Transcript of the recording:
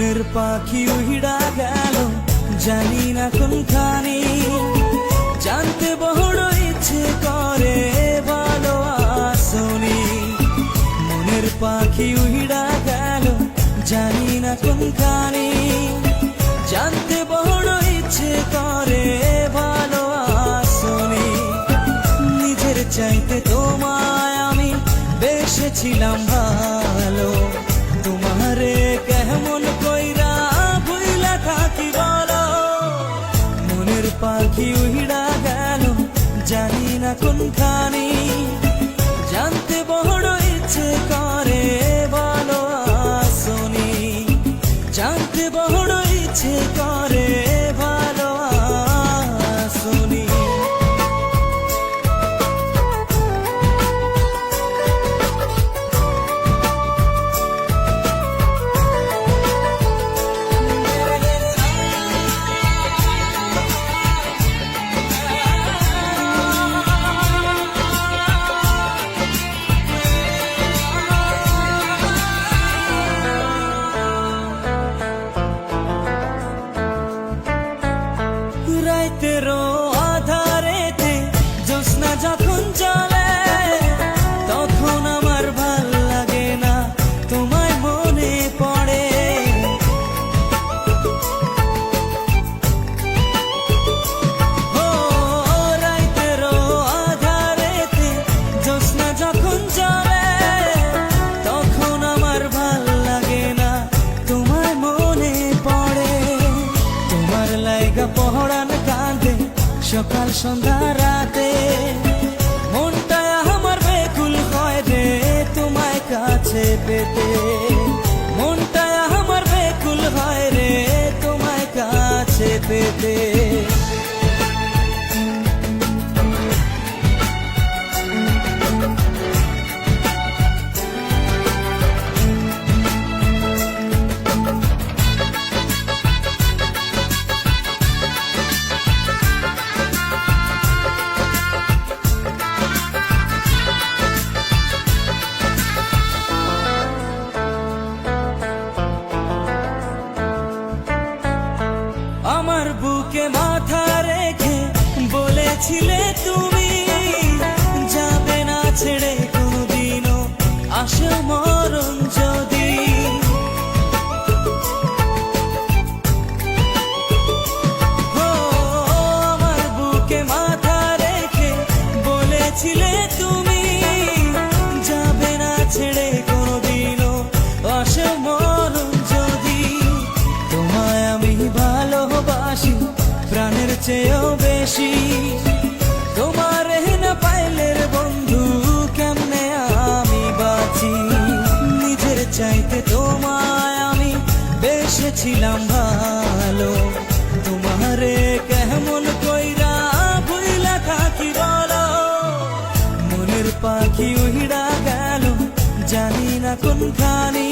মনের পাখি উহিড়া গেল, জানি না কোনখানি। জানতে বড় ইচ্ছে করে ভালো আসনি মনের পাখি উহিড়া গেল, জানি না কোনখানি। জানতে বড় ইচ্ছে করে ভালো আসনি নিজের চাইতে তোমায় আমি বেসেছিলাম ভালো। তোমারে জানি না কোনখানি জানতে quiero. সকাল, সন্ধ্যা, রাতে। মনটা আমার বেকুল হয় রে, তোমায় কাছে পেতে। মনটা আমার বেকুল হয় রে, তোমায় কাছে পেতে। আমার বুকে মাথা রেখে বলেছিলে তুমি যাবে না ছেড়ে কোনোদিনও আসো ভালোবাসি, প্রাণের চেয়েও বেশি। তোমার না পাইলের বন্ধু, কেমনে আমি বাঁচি? নিজের চাইতে তোমায় আমি বেসেছিলাম ভালো। তোমারে কেমন কইরা ভুইলা থাকি বলো। মনের পাখি উহিড়া গেল, জানি না কোনখানি।